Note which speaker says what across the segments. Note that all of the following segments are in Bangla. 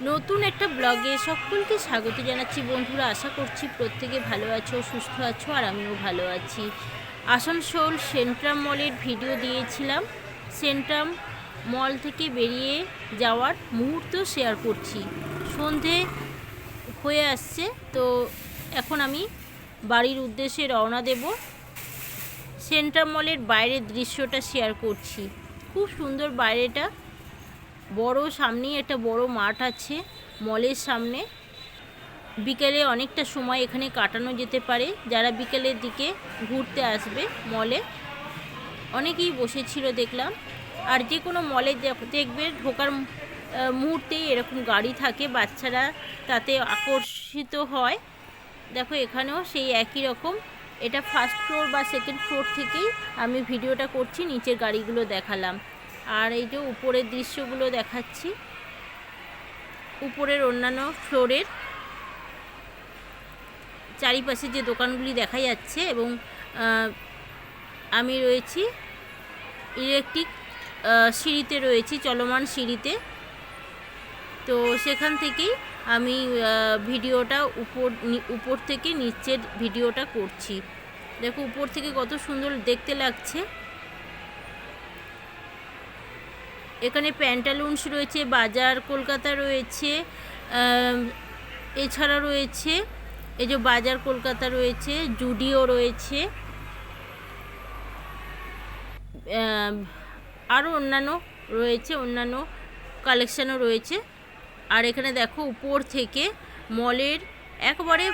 Speaker 1: নতুন একটা ব্লগে সকলকে স্বাগত জানাচ্ছি বন্ধুরা। আশা করছি প্রত্যেকে ভালো আছো, সুস্থ আছো, আর আমিও ভালো আছি। আসানসোল সেন্ট্রাম মলের ভিডিও দিয়েছিলাম। সেন্ট্রাম মল থেকে বেরিয়ে যাওয়ার মুহূর্ত শেয়ার করছি। সন্ধে হয়ে আসছে, তো এখন আমি বাড়ির উদ্দেশ্যে রওনা দেব। সেন্ট্রাম মলের বাইরের দৃশ্যটা শেয়ার করছি। খুব সুন্দর বাইরেটা। বড় সামনেই একটা বড় মাঠ আছে, মলের সামনে। বিকেলে অনেকটা সময় এখানে কাটানো যেতে পারে। যারা বিকেলের দিকে ঘুরতে আসবে মলে, অনেকেই বসেছিল দেখলাম। আর যে কোনো মলে দেখবে ঢোকার মুহূর্তেই এরকম গাড়ি থাকে, বাচ্চারা তাতে আকর্ষিত হয়। দেখো এখানেও সেই একই রকম। এটা ফার্স্ট ফ্লোর বা সেকেন্ড ফ্লোর থেকেই আমি ভিডিওটা করছি, নিচের গাড়িগুলো দেখালাম। আর এই যে উপরের দৃশ্যগুলো দেখাচ্ছি, উপরের অন্যান্য ফ্লোরের চারিপাশে যে দোকানগুলি দেখা যাচ্ছে এবং আমি রয়েছি ইলেকট্রিক সিঁড়িতে রয়েছি, চলমান সিঁড়িতে। তো সেখান থেকেই আমি ভিডিওটা উপর উপর থেকে নিচের ভিডিওটা করছি। দেখো উপর থেকে কত সুন্দর দেখতে লাগছে। এখানে প্যান্টালুন্স রয়েছে, বাজার কলকাতা রয়েছে এছাড়া রয়েছে, এই যে বাজার কলকাতা রয়েছে, জুডিও রয়েছে আরও অন্যান্য রয়েছে, অন্যান্য কালেকশানও রয়েছে। আর এখানে দেখো উপর থেকে মলের একবারে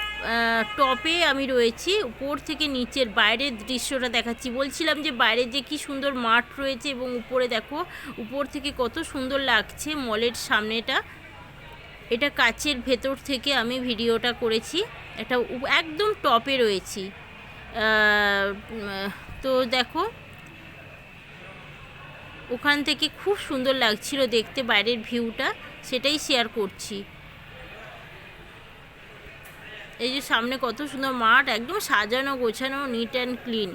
Speaker 1: টপে আমি রয়েছি। উপর থেকে নিচের, বাইরের দৃশ্যটা দেখাচ্ছি। বলছিলাম যে বাইরে যে কি সুন্দর মাঠ রয়েছে এবং উপরে দেখো, উপর থেকে কত সুন্দর লাগছে মলের সামনেটা। এটা কাচের ভেতর থেকে আমি ভিডিওটা করেছি। এটা একদম টপে রয়েছি। তো দেখো, ওখান থেকে খুব সুন্দর লাগছিল দেখতে, বাইরের ভিউটা। সেটাই শেয়ার করছি। এই যে সামনে কত সুন্দর মাঠ, একদম সাজানো, গোছানো নিট অ্যান্ড ক্লিন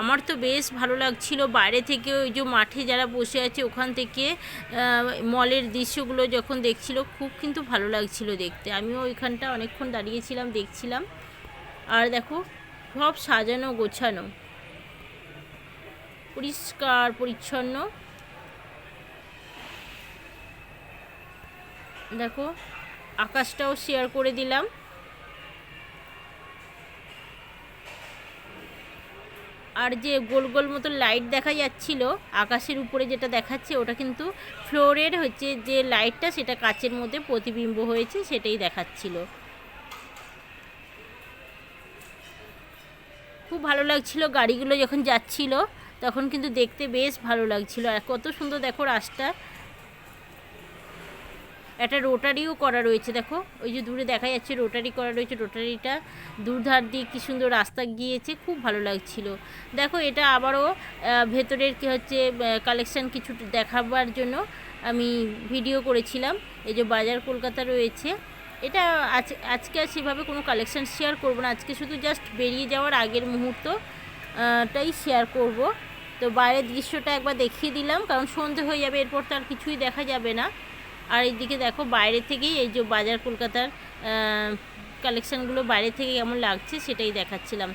Speaker 1: আমার তো বেশ ভালো লাগছিল। বাইরে থেকে ওই যে মাঠে যারা বসে আছে, ওখান থেকে মলের দৃশ্যগুলো যখন দেখছিল, খুব কিন্তু ভালো লাগছিল দেখতে। আমিও ওইখানটা অনেকক্ষণ দাঁড়িয়েছিলাম, দেখছিলাম। আর দেখো, সব সাজানো, গোছানো। পরিষ্কার, পরিচ্ছন্ন। দেখো, আকাশটাও শেয়ার করে দিলাম। আর যে গোল গোল মতো লাইট দেখা যাচ্ছিল, আকাশের উপরে যেটা দেখাচ্ছে, ওটা কিন্তু ফ্লোরের হচ্ছে যে লাইটটা সেটা কাচের মধ্যে প্রতিবিম্ব হয়েছে, সেটাই দেখাচ্ছিল। খুব ভালো লাগছিল গাড়িগুলো যখন যাচ্ছিল, তখন কিন্তু দেখতে বেশ ভালো লাগছিল। আর কত সুন্দর দেখো রাস্তা একটা রোটারিও করা রয়েছে দেখো। ওই যে দূরে দেখা যাচ্ছে রোটারি করা রয়েছে। রোটারিটা দূরধার দিয়ে কী সুন্দর রাস্তা গিয়েছে খুব ভালো লাগছিল। দেখো এটা আবারও ভেতরের কি হচ্ছে কালেকশান কিছু দেখাবার জন্য আমি ভিডিও করেছিলাম। এই যে বাজার কলকাতা রয়েছে। এটা আজ আজকে আর সেভাবে কোনো কালেকশান শেয়ার করব না। আজকে শুধু জাস্ট বেরিয়ে যাওয়ার আগের মুহূর্ত আহ, টাই শেয়ার করব। তো বাইরের দৃশ্যটা একবার দেখিয়ে দিলাম কারণ সন্ধে হয়ে যাবে এরপর তো আর কিছুই দেখা যাবে না। আর এইদিকে দেখো বাইরে থেকেই এই যে বাজার কলকাতার কালেকশানগুলো বাইরে থেকে কেমন লাগছে সেটাই দেখাচ্ছিলাম।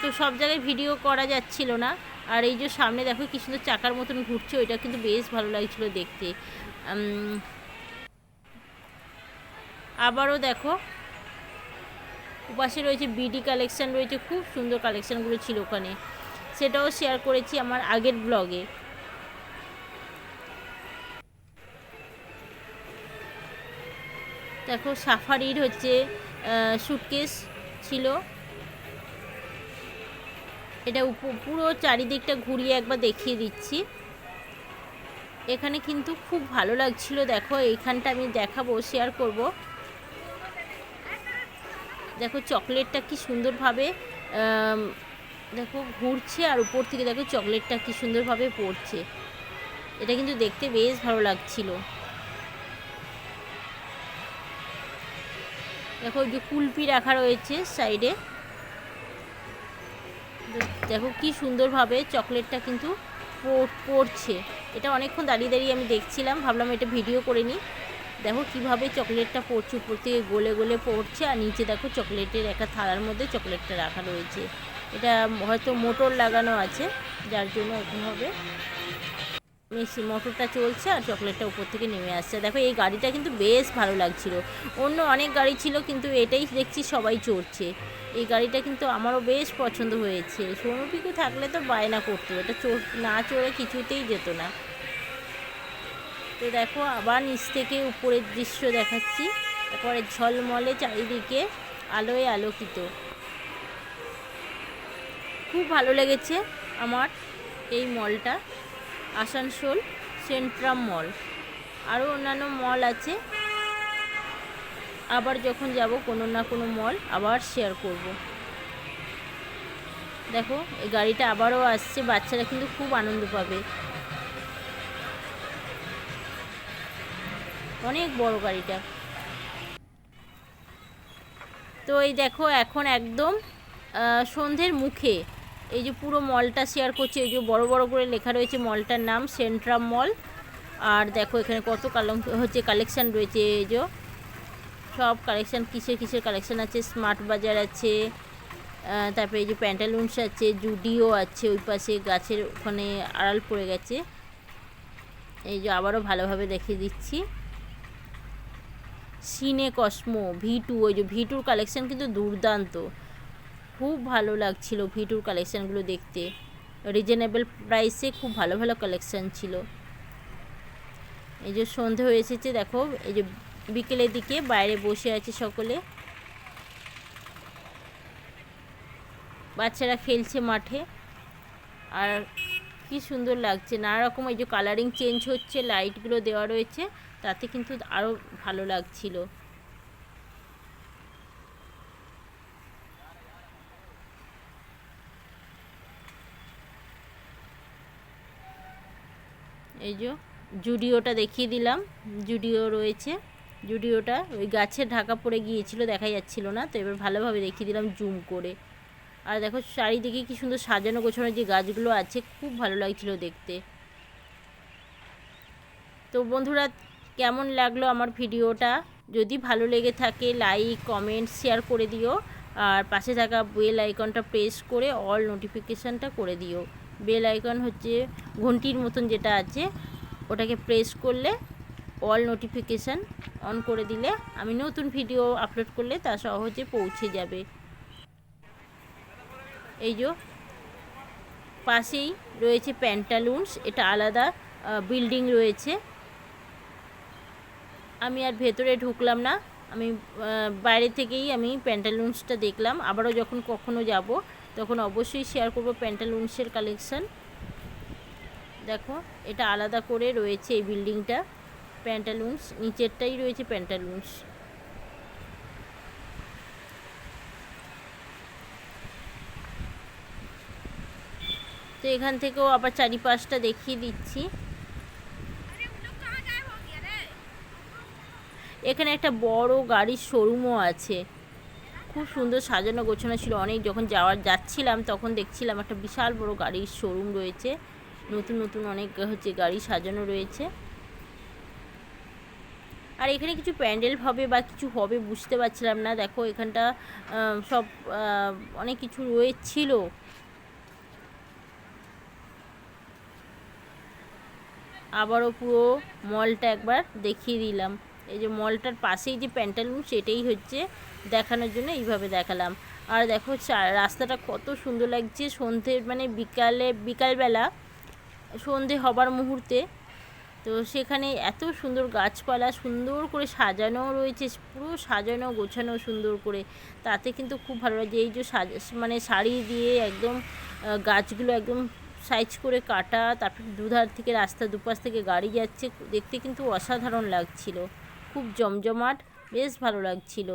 Speaker 1: তো সব জায়গায় ভিডিও করা যাচ্ছিল না। আর এই যে সামনে দেখো কি সুন্দর চাকার মতন ঘুরছে, ওইটা কিন্তু বেশ ভালো লাগছিল দেখতে। আবারও দেখো পাশে রয়েছে বিডি কালেকশান রয়েছে খুব সুন্দর কালেকশানগুলো ছিল ওখানে। সেটাও শেয়ার করেছি আমার আগের ব্লগে দেখো, সাফারির হচ্ছে সুটকেস ছিল। এটা পুরো চারিদিকটা ঘুরিয়ে একবার দেখিয়ে দিচ্ছি। এখানে কিন্তু খুব ভালো লাগছিল, দেখো, এইখানটা আমি দেখাবো শেয়ার করব। দেখো, চকলেটটা কি সুন্দরভাবে দেখো, ঘুরছে আর উপর থেকে দেখো, চকলেটটা কি সুন্দরভাবে পড়ছে। এটা কিন্তু দেখতে বেশ ভালো লাগছিল। দেখো যে কুলপি রাখা রয়েছে সাইডে। দেখো কি সুন্দরভাবে চকলেটটা কিন্তু পড়- পড়ছে এটা অনেকক্ষণ দাঁড়িয়ে দাঁড়িয়ে আমি দেখছিলাম, ভাবলাম এটা ভিডিও করে নিই। দেখো কীভাবে চকলেটটা পড়ছে উপর থেকে গলে গলে পড়ছে আর নিচে দেখো চকলেটের একটা থালার মধ্যে চকলেটটা রাখা রয়েছে। এটা হয়তো মোটর লাগানো আছে, যার জন্য এরকম মেশিন মোটরটা চলছে আর চকলেটটা উপর থেকে নেমে আসছে। দেখো, এই গাড়িটা কিন্তু বেশ ভালো লাগছিল। অন্য অনেক গাড়ি ছিল, কিন্তু এটাই দেখছি সবাই চড়ছে। এই গাড়িটা কিন্তু আমারও বেশ পছন্দ হয়েছে। সৌনপিকু থাকলে তো বায়না করতো, এটা চড় না চড়ে কিছুতেই যেত না। তো দেখো, আবার নিচ থেকে উপরের দৃশ্য দেখাচ্ছি। তারপরে ঝলমলে চারিদিকে আলোয় আলোকিত। খুব ভালো লেগেছে আমার এই মলটা। Asansol Centrum mall. আরও অন্যান্য মল আছে। আবার যখন যাব কোনো না কোনো মল আবার শেয়ার করব। দেখো, এই গাড়িটা আবারও আসছে, বাচ্চারা কিন্তু খুব আনন্দ পাবে। অনেক বড় গাড়িটা। তো এই দেখো, এখন একদম সন্ধ্যের মুখে। এই যে পুরো মলটা শেয়ার করছে, এই যে বড় বড় করে লেখা রয়েছে মলটার নাম সেন্ট্রাম মল আর দেখো এখানে কত কালম হচ্ছে কালেকশান রয়েছে, এই যে। সব কালেকশান কিসের কিসের কালেকশান আছে? স্মার্ট বাজার আছে তারপরে এই যে প্যান্টালুন্স আছে জুডিও আছে, ওই পাশে গাছের ওখানে আড়াল পড়ে গেছে। এই যে আবারও ভালোভাবে দেখিয়ে দিচ্ছি। সিনে কসমো ভি টু ওই যে ভি টুর কালেকশান কিন্তু দুর্দান্ত। খুব ভালো লাগছিল ভি টুর কালেকশানগুলো দেখতে। রিজনেবল প্রাইসে খুব ভালো ভালো কালেকশান ছিল। এই যে সন্ধে হয়ে এসেছে, দেখো, এই যে বিকেলের দিকে বাইরে বসে আছে সকলে। বাচ্চারা খেলছে মাঠে। আর কি সুন্দর লাগছে, নানা রকম এই যে কালারিং চেঞ্জ হচ্ছে লাইটগুলো দেওয়া রয়েছে, তাতে কিন্তু আরও ভালো লাগছিল। এই যে জুডিওটা দেখিয়ে দিলাম। জুডিও রয়েছে। জুডিওটা ওই গাছের ঢাকা পড়ে গিয়েছিল, দেখা যাচ্ছিল না। তো এবার ভালোভাবে দেখিয়ে দিলাম জুম করে। আর দেখো চারিদিকে কি সুন্দর সাজানো গোছানো যে গাছগুলো আছে, খুব ভালো লাগছিল দেখতে। তো বন্ধুরা, কেমন লাগল আমার ভিডিওটা? যদি ভালো লেগে থাকে, লাইক, কমেন্ট, শেয়ার করে দিও। আর পাশে থাকা বেল আইকনটা প্রেস করে অল নোটিফিকেশানটা করে দিও। বেল আইকন হচ্ছে ঘন্টির মতন যেটা আছে, ওটাকে প্রেস করলে অল নোটিফিকেশান অন করে দিলে আমি নতুন ভিডিও আপলোড করলে তা সহজে পৌঁছে যাবে। এই যে পাশেই রয়েছে প্যান্টালুন্স এটা আলাদা বিল্ডিং রয়েছে। আমি আর ভেতরে ঢুকলাম না, আমি বাইরে থেকেই আমি প্যান্টালুন্সটা দেখলাম, আবারও যখন কখনো যাব তখন অবশ্যই শেয়ার করব প্যান্টালুন্সের কালেকশন দেখো, এটা আলাদা করে রয়েছে এই বিল্ডিংটা প্যান্টালুন্স নিচেরটাই রয়েছে প্যান্টালুন্স তো এখান থেকেও আবার চারিপাশটা দেখিয়ে দিচ্ছি। এখানে একটা বড় গাড়ির শোরুমও আছে। খুব সুন্দর সাজানো গোছানো ছিল। অনেক যখন যাওয়ার যাচ্ছিলাম, তখন দেখছিলাম একটা বিশাল বড় গাড়ির শোরুম রয়েছে। নতুন নতুন অনেক হচ্ছে গাড়ি সাজানো রয়েছে। আর এখানে কিছু প্যান্ডেল হবে বা কিছু হবে বুঝতে পারছিলাম না। দেখো, এখানটা সব অনেক কিছু রয়েছিল। আবারও পুরো মলটা একবার দেখিয়ে দিলাম। এই যে মলটার পাশেই যে প্যান্টালুন সেটাই হচ্ছে দেখানোর জন্য এইভাবে দেখালাম। আর দেখো রাস্তাটা কত সুন্দর লাগছে সন্ধ্যে মানে বিকালে, বিকালবেলা, সন্ধে হবার মুহূর্তে। তো সেখানে এত সুন্দর গাছপালা, সুন্দর করে সাজানো রয়েছে, পুরো সাজানো, গোছানো সুন্দর করে। তাতে কিন্তু খুব ভালো লাগছে এই যে সাজা মানে শাড়ি দিয়ে একদম গাছগুলো একদম সাইজ করে কাটা, তারপর দুধার থেকে রাস্তা দুপাশ থেকে গাড়ি যাচ্ছে, দেখতে কিন্তু অসাধারণ লাগছিল। খুব জমজমাট, বেশ ভালো লাগছিল।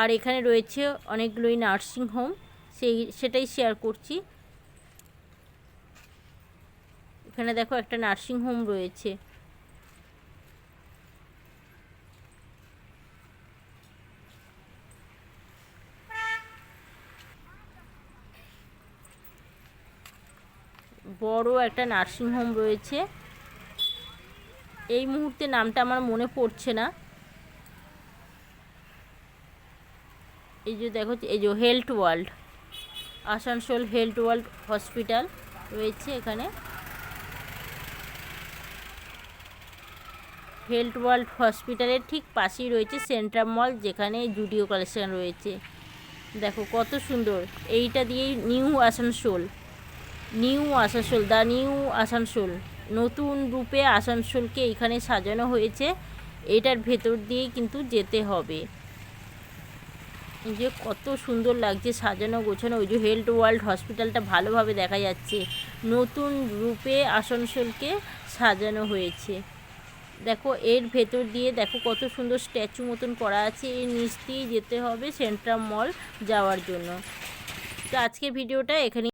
Speaker 1: আর এখানে রয়েছে অনেকগুলোই নার্সিং হোম। সেই, সেটাই শেয়ার করছি। এখানে দেখো একটা নার্সিং হোম রয়েছে। বড় একটা নার্সিংহোম রয়েছে। এই মুহূর্তে নামটা আমার মনে পড়ছে না। এই যে দেখো এই যে health world, Asansol health world hospital রয়েছে এখানে। হেলথ ওয়ার্ল্ড হসপিটালের ঠিক পাশেই রয়েছে সেন্ট্রাম মল, যেখানে জুডিও কালেকশন রয়েছে। দেখো কত সুন্দর, এইটা দিয়েই new Asansol new Asansol, the new Asansol, নতুন রূপে আসানসোলকে এখানে সাজানো হয়েছে। এটার ভেতর দিয়েই কিন্তু যেতে হবে। যে কত সুন্দর লাগছে সাজানো গোছানো, ওই যে হেলথ ওয়ার্ল্ড হসপিটালটা ভালোভাবে দেখা যাচ্ছে। নতুন রূপে আসানসোলকে সাজানো হয়েছে। দেখো, এর ভেতর দিয়ে দেখো কত সুন্দর স্ট্যাচু মতন করা আছে। এর নিচ দিয়েই যেতে হবে সেন্ট্রাম মল যাওয়ার জন্য। তো আজকের ভিডিওটা এখানে